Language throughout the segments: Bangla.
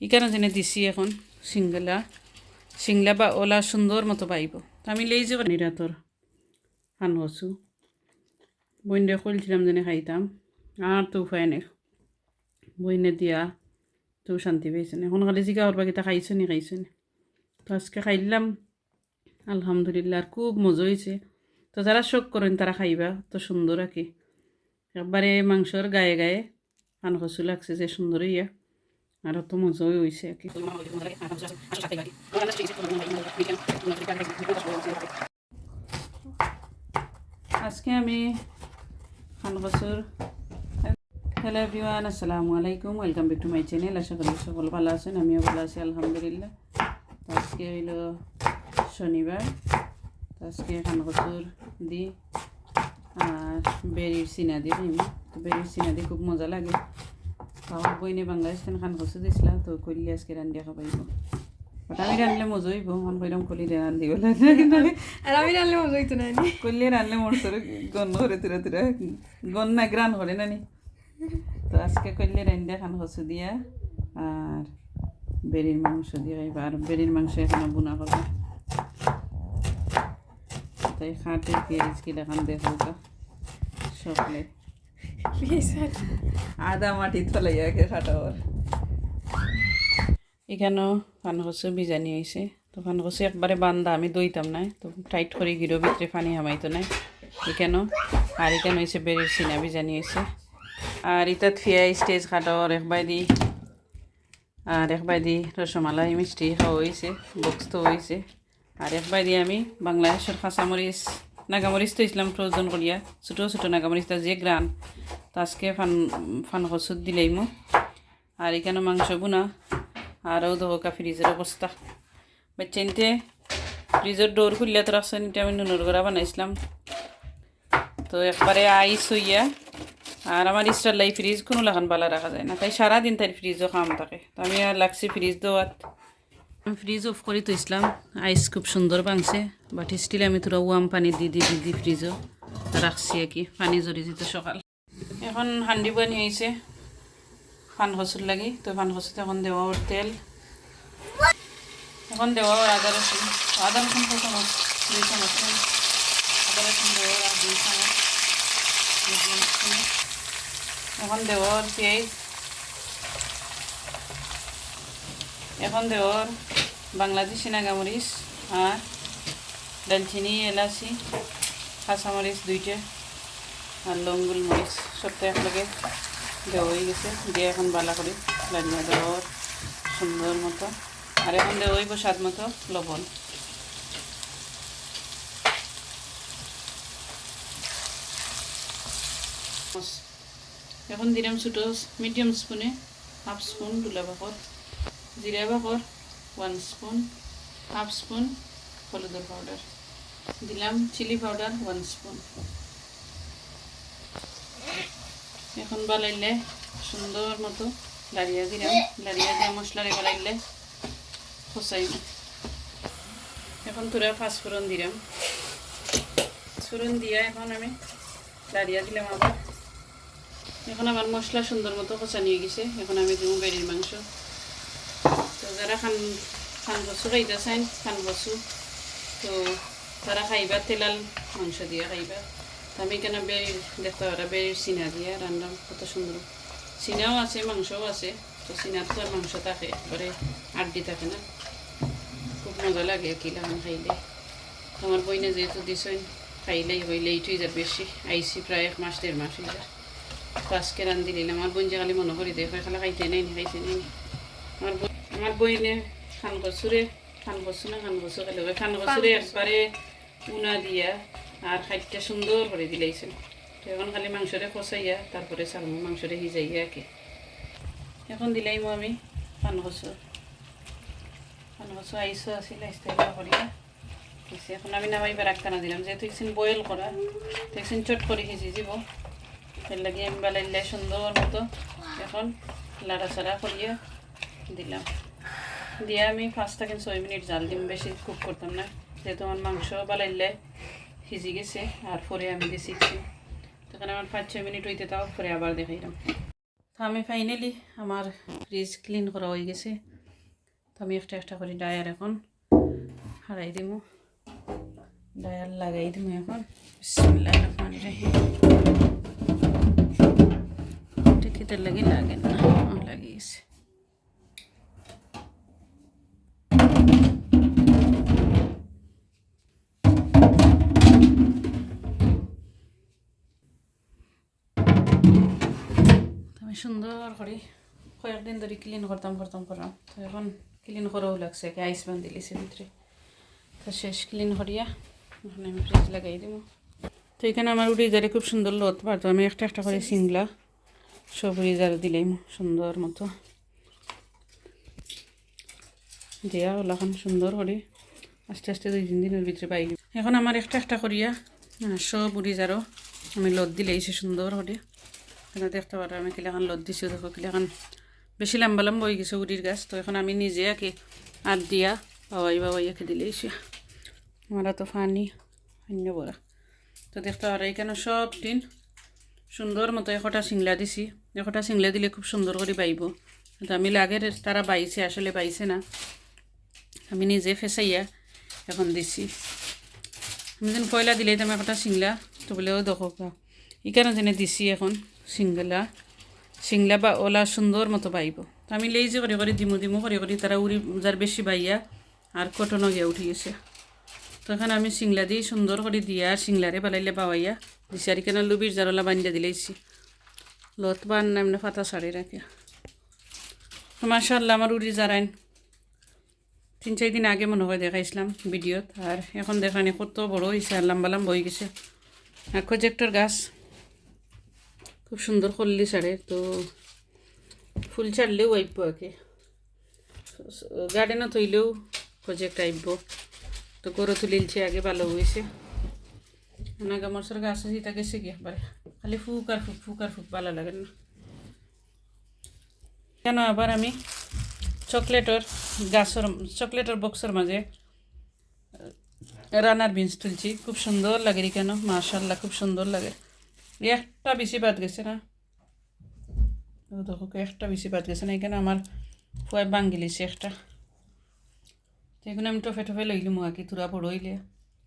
এখানে জেনে দিছি এখন, সিঙ্গলা। সিংলা বা ওলা সুন্দর মতো পাইব। আমি লেই যে নিরাতর হসু বইনে খুলছিলাম যেনে খাইতাম। আর তো উপায় নেই। বইনে দিয়া তো শান্তি পাইছে না এখন খালি জিগা ওরবা কিতা খাইছো নি খাইছো নি তো আজকে খাইলাম। আলহামদুলিল্লাহ খুব মজা হয়েছে তো যারা শোক করেন, তারা খাইবা। তো সুন্দর আর কি একবারে মাংসর গায়ে গায়ে পান কচু লাগছে যে সুন্দর ইয়া আর অত মজাও হয়েছে কি। আজকে আমি খান কচুর হ্যালো এভরিওয়ান, আসসালামু আলাইকুম। Welcome back to my channel আশা করি সকল ভালো আছেন, আমিও ভালো আছি, আলহামদুলিল্লাহ। তো আজকে হইল শনিবার। তো আজকে খান কচুর দি আর বেরির সিনা দিয়ে তো বেরির সিনা দিয়ে খুব মজা লাগে। আমার বইনে বাংলাদেশ খান কচু দিছিলাম তো করলে আজকে রান্ধিয়া খাবাইব আমি রানলে মজা হইব মন কইলাম কলি কিন্তু আমি আর আমি রান্না মজা হইতো না? করলে রানলে মোর তোর গন্ধ করে তুরা তুরা গন্ধ না গ্রান করে না নি তো আজকে করলে রান্না খান কচু দিয়া আর বেরির মাংস দিয়ে খাইবা আর বেরির মাংস এখানে বোনা করবা তাই খাটে পেঁয়াজ কিলা খান দেখো সকলে আদা মাটি থলাইয়াকে খাটাবার এখানেও পানকচু বিজানি হয়েছে তো পানকচু একবারে বান্ধা আমি দইতাম নাই। তো টাইট করে গিরো ভিতরে পানি হামাইতো নাই। এখানেও আর এখানে হয়েছে বেরির চিনা বিজানি হয়েছে আর ইতাত ফিয়া স্টেজ খাটাওয়ার একবার দি আর একবার দি রসমালাই মিষ্টি খাওয়া হয়েছে বক্স তো হয়েছে আর একবার দিয়ে আমি বাংলাদেশের কাঁচামরিচ নাগামরিচ তো ইসলাম ফ্রোজন করিয়া ছোটো ছোটো নাগামরিচটা যে গ্রান তো আজকে ফান ফান কচুত দিলেই মো আর এখানে মাংস বুনা। আরও দোকা ফ্রিজের অবস্থা বাচ্চাইনতে ফ্রিজের ডোর খুললে তো রাখছেন এটা আমি নুনুর গড়া বানাইছিলাম তো একবারে আইস হইয়া। আর আমার স্টার লাই ফ্রিজ কোনো লাগান বালা রাখা যায় না। তাই সারাদিন তাই ফ্রিজও খাম থাকে তো আমি আর লাগছি ফ্রিজ দেওয়াত আমি ফ্রিজ অফ করে তো ইসলাম আইস খুব সুন্দর বাংছে বাট স্টিল আমি তোরা ওয়াম পানি দি দি দি দি ফ্রিজও রাখছি আর কি, পানি জড়ি যেত সকাল। এখন হান্ডি বানি হয়েছে ফান খসুর লাগি, তো ফান খসুতে এখন দেওয়া ওর তেল। এখন দেওয়া ওর আদা রসুন। আদা রসুন চামচ দুই চামচ। আদা রসুন দেওয়া ওর দুই চামচ। এখন দেওয়া ওর পেঁয়াজ। এখন দেওয়া বাংলাদেশি নাগামরিচ আর দালচিনি, এলাচি, কাঁচামরিচ দুইটা আর লঙ্গুল মরিচ। সবটা একলগে দেওয়া হয়ে গেছে। দিয়ে এখন বালা করে লাগিয়ে দেওয়া ওর সুন্দর মতো। আর এখন দেওয়া হইব স্বাদ মতো লবণ। এখন দিলাম ছোটো মিডিয়াম স্পুনে হাফ স্পুন দুলা বাকর জিরা বাকর ওয়ান স্পুন হাফ স্পুন হলুদের পাউডার দিলাম চিলি পাউডার ওয়ান স্পুন এখন বালাইলে সুন্দর মতো লাড়িয়া দিলাম, লাড়িয়া দিয়ে মশলারে বালাইলে খসাই এখন তোরা পাঁচফোড়ন দিলাম। পাঁচফোড়ন দিয়া এখন আমি লাড়িয়া দিলাম আবার। এখন আমার মশলা সুন্দর মতো কষা নিয়ে গেছে। এখন আমি দিব বেরির মাংস। যারা খান খান কচু খাইতে চাইন খান কচু তো তারা খাইবা তেলাল মাংস দিয়ে খাইবা আমি কেন বেরির দেখতে পারা বেরির চিনা দিয়ে রান্নাম কত সুন্দর চিনাও আছে মাংসও আছে তো চিনার তো আর মাংস থাকে এবারে আড্ডি থাকে না খুব মজা লাগে কি লাগান খাইলে আমার বইনে যেহেতু দিছই খাইলেই হইলে এইটুই যা বেশি আইসি প্রায় এক মাস দেড় মাস হয়ে যায় তো আজকে রান্ধি দিলাম আমার বোন যে খালি মনে করি দেখো খালা খাইতে নেই খাইতে নেই। আমার আমার বইনে খান কচুরে খান কচু না খান কচু খাইলে হবে খান কচুরে একবারে উনা দিয়া আর খাইতে সুন্দর করে দিলাইছিল তো এখন খালি মাংসরে কষাইয়া তারপরে চালমু মাংসরে সিজাইয়া কি এখন দিলাইমো আমি খান কচু খান কচু আইসো আছিল আইসতে করিয়া। দিছি এখন আমি নামাইবার রাখতানা দিলাম। যেহেতু একদিন বয়েল করা তো একদিন চট করে সিজি যাব এর লাগে আমি বালাইলে সুন্দর মতো এখন লাড়াচাড়া করিয়ে দিলাম। দিয়ে আমি পাঁচ থেকে ছয় মিনিট জাল দিম বেশি কুক করতাম না। যেহেতু আমার মাংস বালাইলে সিজি গেছে আর পরে আমি দিয়েছি তখন আমার পাঁচ ছয় মিনিট হইতে তাও পরে আবার দেখাইলাম। তো আমি ফাইনালি আমার ফ্রিজ ক্লিন করা হয়ে গেছে। তো আমি একটা একটা করে ডায়ার এখন হারাই দিব ডায়ার লাগাই দিব এখন। বিসমিল্লাহ রহমান লাগে লাগে না ও, লাগে গেছে। আমি সুন্দর করে কয়েকদিন ধরে ক্লিন করতাম করতাম করলাম তো এখন ক্লিন করাও লাগছে একে আইস বান্ধি দিয়েছে ভিতরে তো শেষ ক্লিন করিয়া এখন আমি ফ্রিজ লাগাই দিব তো এখানে আমার উড়িদারে খুব সুন্দর লত পারতো আমি একটা একটা করে সিংলা সব উড়িদারে দিলাম সুন্দর মতো। দেয়া ওলাখান সুন্দর করে আস্তে আস্তে দুই তিন দিনের ভিতরে পাই এখন আমার একটা একটা করিয়া আহ, সব উড়িদারও আমি লত দিলেইছি সুন্দর করে এখানে দেখতে পারো, আমি কিলাখান লত দিছি, দেখো কিলাখান বেশি লম্বা লম্বা হয়ে গেছে উড়ির গাছ। তো এখন আমি নিজে আঁকি আট দিয়া বাবাই বাবাই এঁকে দিলেইছি আমার তো ফানি, অন্য বড়া। তো দেখতে পারো এখানে সব দিন সুন্দর মতো একটা সিংলা দিছি। একটা সিংলা দিলে খুব সুন্দর করে বাইব। কিন্তু আমি লাগের তারা বাইছে, আসলে বাইছে না। আমি নিজে ফেসাইয়া এখন দিছি। আমি যেন পয়লা দিলেই তো আমি একটা তো বলেও দেখো এখানে যেন দিছি এখন সিংলা সিংলা বা ওলা সুন্দর মতো বাইব তো আমি লেই যে করে করে দিমু দিমু করে করে তারা উড়ি যার বেশি বাইয়া আর কটনও গিয়ে উঠি গেছে। তো এখানে আমি সিংলা দিয়ে সুন্দর করে দিয়া সিংলারে বালাইলে বাবাইয়া দিছি। আর এখানে লুবির জারলা বান্ধিয়া দিলেইছি। লত বান এমনি ফাতা সারি রাখে। তো মাশাল্লাহ আমার উড়ি জারাইন। তিন চার দিন আগে মনে হয় দেখাইছিলাম ভিডিওত। আর এখন দেখানি কত বড় হয়েছে আর লম্বা লম্বা হয়ে গেছে। আর প্রজেক্টর গাছ। খুব সুন্দর করলি সারে তো ফুল ছাড়লেও আইব আগে গার্ডেনও থইলেও প্রজেক্ট আইব তো গরু তুলিলছে, আগে ভালো হয়েছে নাগা মরসর গাছ আছে তা গেছে কি একবারে খালি ফুক আর ফুক ফুক আর ফুক, ভালো লাগে না। কেন আবার আমি চকলেটর গাছর, চকলেটর বক্সের মাঝে রানার বিনস তুলছি। খুব সুন্দর লাগে কেন? মাশাল্লাহ, খুব সুন্দর লাগে। একটা বেশি বাদ গেছে না দেখো একটা বেশি বাদ গেছে না এখানে আমার ফুয়াই বাঙ্গি লিছে একটা তো এখানে আমি টফে টফে লইলাম আর কি তুরা বড় হইলে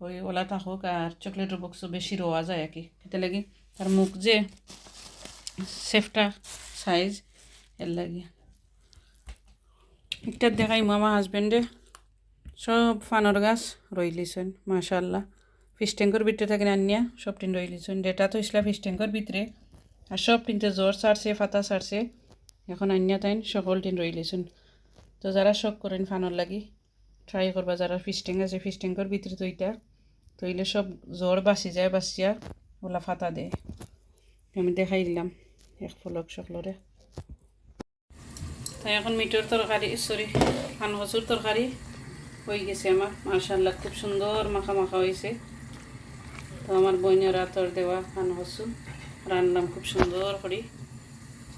ওই ওলা থাকুক আর চকলেটের বক্স বেশি রোয়া যায় আর কি এটা লাগি তার মুখ যে সেফটা সাইজ এর লাগে একটা দেখাই মামা হাজবেন্ডে সব ফানর গাছ রইলিছেন মাশাল্লাহ ফিশ ট্যাঙ্কর ভিতরে থাকেন আনিয়া, সব টিন রইলিছেন ডেটা তো ইসলা ফিশ ট্যাঙ্কর ভিতরে। আর সব টিনতে জ্বর ছাড়ছে ফাতা ছাড়ছে এখন আনিয়া তাইন সকল টিন রইলিছেন তো যারা শখ করেন ফানর লাগি ট্রাই করবা। যারা ফিশ ট্যাঙ্ক আছে ফিশ ট্যাঙ্কর ভিতরে তৈটা তৈলে সব জ্বর বাঁচি যায় বাঁচিয়া ওলা ফাতা দেয়। আমি দেখাই দিলাম এক ফলক সকলরে। তাই এখন মিটর তরকারি সরি ফান কচুর তরকারি হয়ে গেছে আমার। মার্শাল্লাহ খুব সুন্দর মাখা মাখা হয়েছে। তো আমার বইনের রাতর দেওয়া ফান কচু রান্নাম খুব সুন্দর করি।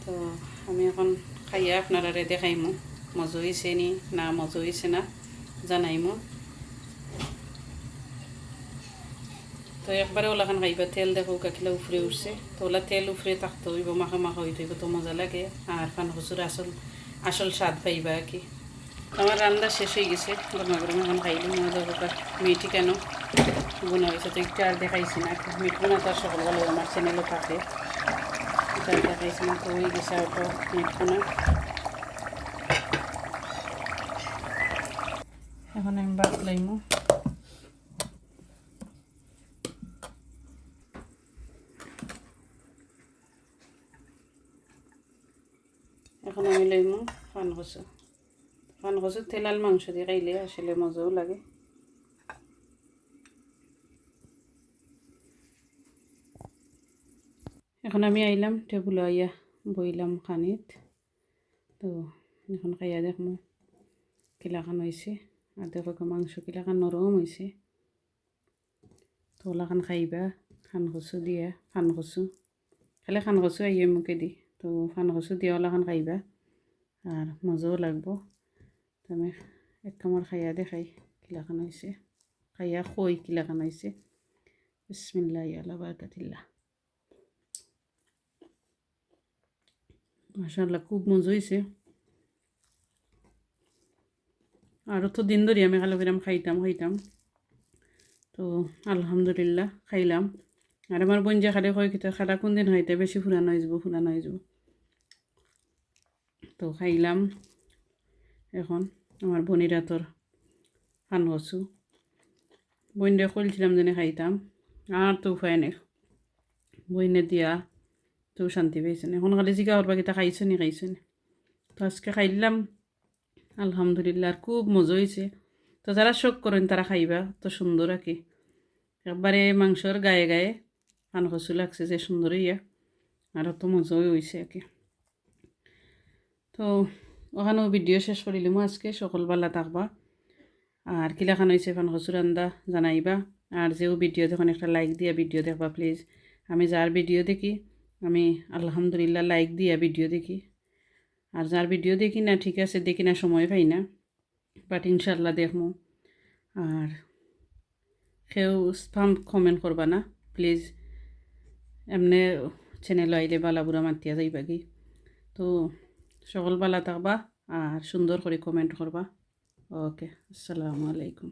তো আমি এখন খাইয়া আপনারা দেখাইমু। মজা হয়েছে নি? না, মজা হয়েছে না? জানাইমু। তো একবারে ওলাখান খাইবা। তেল দেখো কাকিলা উফরে উঠছে। তো ওলা তেল উফরে থাকতে হইব, মাখা মাখা হইতে হইব তো মজা লাগে। আর ফান কচুর আসল আসল স্বাদ পাইবা আর কি। আমার রান্না শেষ হয়ে গেছে। গরমা গরম এখন খাইলে মজা হবে। মেয়েটি কেন? বোনা হয়েছে তো একটু আর দেখাইছি না মিট বোনা তো আর সকালবেলা আমার চ্যানেলও থাকে এটা দেখাইছি না তো হয়ে গেছে ওটা মিট বোনা এখন আমি বাদ লাইমু এখন আমি লইমু ফান কচু। ফান কচু তেলাল মাংস দিয়ে খাইলে আসলে মজাও লাগে। এখন আমি আইলাম, টেবুল আইয়া বইলাম খানিত। তো এখন খাইয়া দেখমু কিলাখান হয়েছে আর দেখো মাংস কিলাখান নরম হয়েছে তো ওলাখান খাইবা, খান কচু দিয়া, ফান কচু। খালি খান কচু আইয়ে মুখে দি। তো ফান কচু দিয়া ওলাখান খাইবা। আর মজাও লাগবো। তো এক কামড় খাইয়া দেখাই কিলাখান হয়েছে খাইয়া খই কিলাখান হয়েছে বিসমিল্লাহ আল্লাহ বারকাতিল্লাহ মাসাল্লাহ খুব মজা হয়েছে আরও তো দিন ধরে আমি খালো কিরাম খাইতাম খাইতাম। তো আলহামদুলিল্লাহ, খাইলাম। আর আমার বোন যে খালে কয় কিতা খালা কোন দিন খাইতে বেশি ফুরানো হয়ে যাব ফুরানো হয়ে যাব তো খাইলাম। এখন আমার বোনেরা তোর ফান করছু বইনরে কইলছিলাম যেন খাইতাম। আর তো উপায় নেই। বইনে দিয়া তো শান্তি পাইছে এখন খালি জিগা ওর বাকিটা খাইছে নি খাইছে নি তো আজকে খাইলাম আলহামদুলিল্লাহ আর খুব মজা হয়েছে তো যারা শখ করেন তারা খাইবা তো সুন্দর আর কি একবারে মাংসর গায়ে গায়ে পান কচু লাগছে যে সুন্দর ইয়া আর তো মজাই হয়েছে আর কি তো ওখানেও ভিডিও শেষ করিলাম আজকে সকালবেলা থাকবা আর কিলাখান হয়েছে পান কচু রান্দা জানাইবা আর যেও ভিডিও দেখুন একটা লাইক দিয়া ভিডিও দেখবা প্লিজ আমি যার ভিডিও দেখি আমি আলহামদুলিল্লাহ লাইক দিয়া ভিডিও দেখি। আর যার ভিডিও দেখি না, ঠিক আছে, দেখি না, সময় পাই না। বাট ইনশাল্লাহ দেখমু আর কেউ স্পাম কমেন্ট করবা না। প্লিজ এমনি চ্যানেল আইলে বালা বুড়া মাতিয়া যাইবা কি? তো সকল বালা থাকবা আর সুন্দর করে কমেন্ট করবা। ওকে আসসালামু আলাইকুম।